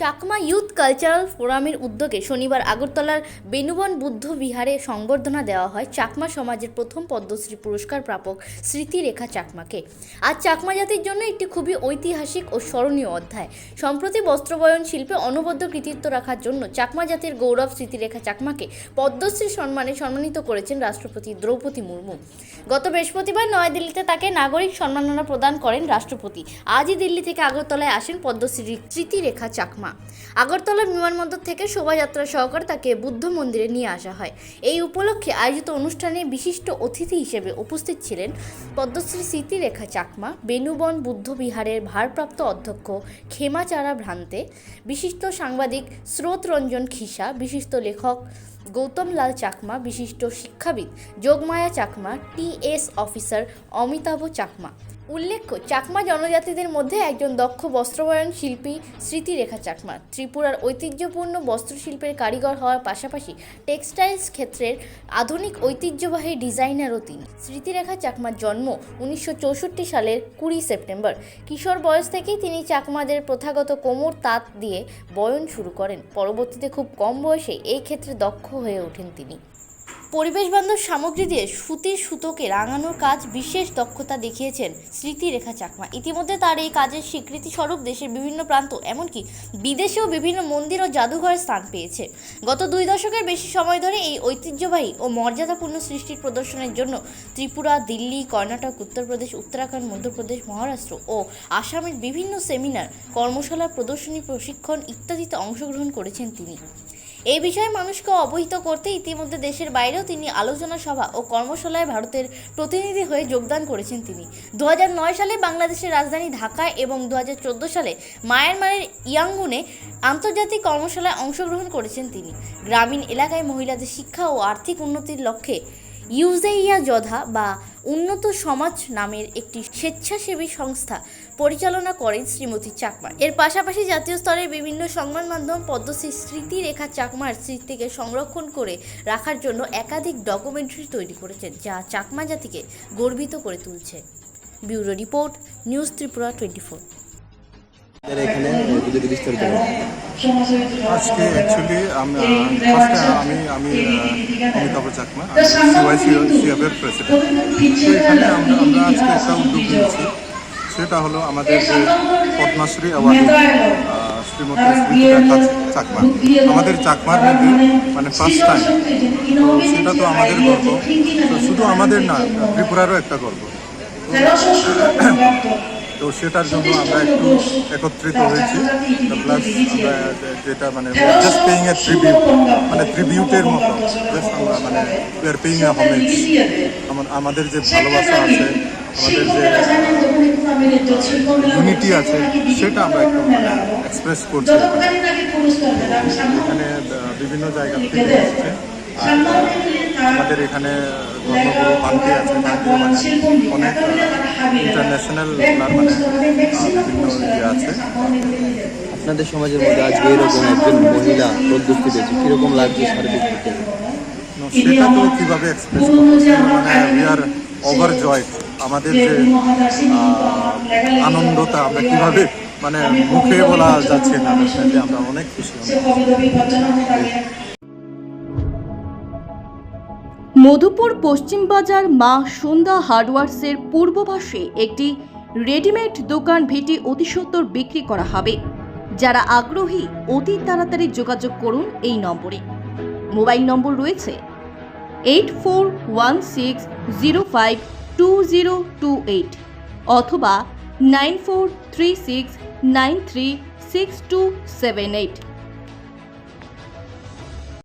Chakma youth cultural ফোরামের উদ্যোগে শনিবার আগরতলার বেনুবন বুদ্ধ বিহারে সংবর্ধনা দেওয়া হয় চাকমা সমাজের প্রথম পদ্মশ্রী পুরস্কার প্রাপক স্মৃতিরেখা চাকমাকে। আজ চাকমা জাতির জন্য একটি খুবই ঐতিহাসিক ও স্মরণীয় অধ্যায়। সম্প্রতি বস্ত্রবয়ন শিল্পে অনবদ্য কৃতিত্ব রাখার জন্য চাকমা জাতির গৌরব স্মৃতিরেখা চাকমাকে পদ্মশ্রী সম্মানে সম্মানিত করেছেন রাষ্ট্রপতি দ্রৌপদী মুর্মু। গত বৃহস্পতিবার নয়াদিল্লিতে তাকে নাগরিক সম্মাননা প্রদান করেন রাষ্ট্রপতি। আজই দিল্লি থেকে আগরতলায় আসেন পদ্মশ্রী স্মৃতিরেখা চাকমা। আগরতলা বিমানবন্দর থেকে শোভাযাত্রা সহকারে তাকে বুদ্ধ মন্দিরে নিয়ে আসা হয়। এই উপলক্ষে আয়োজিত অনুষ্ঠানে বিশিষ্ট অতিথি হিসেবে উপস্থিত ছিলেন পদ্মশ্রী স্মৃতিরেখা চাকমা, বেনুবন বুদ্ধ বিহারের ভারপ্রাপ্ত অধ্যক্ষ খেমাচারা ভ্রান্তে, বিশিষ্ট সাংবাদিক স্রোতরঞ্জন খিসা, বিশিষ্ট লেখক গৌতম লাল চাকমা, বিশিষ্ট শিক্ষাবিদ যোগমায়া চাকমা টিএস অফিসার অমিতাভ চাকমা। উল্লেখ্য, চাকমা জনজাতিদের মধ্যে একজন দক্ষ বস্ত্রবয়ন শিল্পী স্মৃতিরেখা চাকমা। ত্রিপুরার ঐতিহ্যপূর্ণ বস্ত্রশিল্পের কারিগর হওয়ার পাশাপাশি টেক্সটাইলস ক্ষেত্রের আধুনিক ঐতিহ্যবাহী ডিজাইনারও তিনি। স্মৃতিরেখা চাকমার জন্ম উনিশশো চৌষট্টি সালের কুড়ি সেপ্টেম্বর। কিশোর বয়স থেকেই তিনি চাকমাদের প্রথাগত কোমর তাঁত দিয়ে বয়ন শুরু করেন। পরবর্তীতে খুব কম বয়সে এই ক্ষেত্রে দক্ষ হয়ে ওঠেন তিনি। পরিবেশ বান্ধব সামগ্রী দিয়ে সুতির সুতোকে রাঙানোর কাজ বিশেষ দক্ষতা দেখিয়েছেন স্মৃতিরেখা চাকমা। ইতিমধ্যে তার এই কাজের স্বীকৃতি স্বরূপ দেশের বিভিন্ন প্রান্ত, এমনকি বিদেশেও বিভিন্ন মন্দির ও জাদুঘরে স্থান পেয়েছে। গত দুই দশকের বেশি সময় ধরে এই ঐতিহ্যবাহী ও মর্যাদাপূর্ণ সৃষ্টির প্রদর্শনের জন্য ত্রিপুরা, দিল্লি, কর্ণাটক, উত্তরপ্রদেশ, উত্তরাখণ্ড, মধ্যপ্রদেশ, মহারাষ্ট্র ও আসামের বিভিন্ন সেমিনার কর্মশালা প্রদর্শনী, প্রশিক্ষণ ইত্যাদিতে অংশগ্রহণ করেছেন তিনি। এই বিষয়ে মানুষকে অবহিত করতে ইতিমধ্যে দেশের বাইরেও তিনি আলোচনা সভা ও কর্মশালায় ভারতের প্রতিনিধি হয়ে যোগদান করেছেন তিনি। দু হাজার নয় সালে বাংলাদেশের রাজধানী ঢাকায় এবং দু হাজার চোদ্দ সালে মায়ানমারের ইয়াঙ্গুনে আন্তর্জাতিক কর্মশালায় অংশগ্রহণ করেছেন তিনি। গ্রামীণ এলাকায় মহিলাদের শিক্ষা ও আর্থিক উন্নতির লক্ষ্যে ইউজেইয়া যোধা বা উন্নত সমাজ নামের একটি স্বেচ্ছাসেবী সংস্থা পরিচালনা করেন শ্রীমতী চাকমা। এর পাশাপাশি জাতীয় স্তরে বিভিন্ন সংবাদ মাধ্যম পদ্মশ্রী স্মৃতি রেখা চাকমার স্মৃতিকে সংরক্ষণ করে রাখার জন্য একাধিক ডকুমেন্টারি তৈরি করেছেন, যা চাকমা জাতিকে গর্বিত করে তুলছে। Bureau report, news Tripura twenty four. এখানে যদি বিস্তারিত আজকে অ্যাকচুয়ালি আমি ফার্স্টে আমি আমি অমিতাভ চাকমা সিওয়াইসি সিএফের প্রেসিডেন্ট তো এখানে আমরা আমরা আজকে একটা উদ্যোগ নিয়েছি। সেটা হলো আমাদের যে পদ্মশ্রী অ্যাওয়ার্ড শ্রীমতী চাকমা। আমাদের চাকমার মধ্যে মানে ফার্স্ট টাইম তো সেটা তো আমাদের গর্ব। তো শুধু আমাদের না ত্রিপুরারও একটা গর্ব। তো সেটার জন্য আমরা একটু একত্রিত হয়েছি। প্লাস যেটা মানে জাস্ট পেইং এ ট্রিবিউট মানে ট্রিবিউটের মতো। জাস্ট আমরা মানে we are paying a homage আমাদের যে ভালোবাসা আছে, আমাদের যে ইউনিটি আছে, সেটা আমরা একটু এক্সপ্রেস করছি। এখানে বিভিন্ন জায়গা থেকে আমাদের এখানে পান্তি আছে মানে অনেক ইন্টারন্যাশনাল মানে বিভিন্ন ইয়ে আছে আপনাদের সমাজের মধ্যে আজকে এরকম একজন মহিলা পদ্মশ্রী পেয়েছে কীরকম লাগছে সার্বিক সেটা তো কীভাবে এক্সপ্রেস করব? মানে উই আর আমাদের যে আনন্দটা আমরা কীভাবে মানে মুখে বলা যাচ্ছে না সাথে আমরা অনেক খুশি। মধুপুর পশ্চিম বাজার মা সন্ধ্যা হার্ডওয়ার্সের পূর্ব পাশে একটি রেডিমেড দোকান ভেটি অতি সত্বর বিক্রি করা হবে। যারা আগ্রহী, অতি তাড়াতাড়ি যোগাযোগ করুন এই নম্বরে। মোবাইল নম্বর রয়েছে eight four one six zero five two zero two eight অথবা nine four three six nine three six two seven eight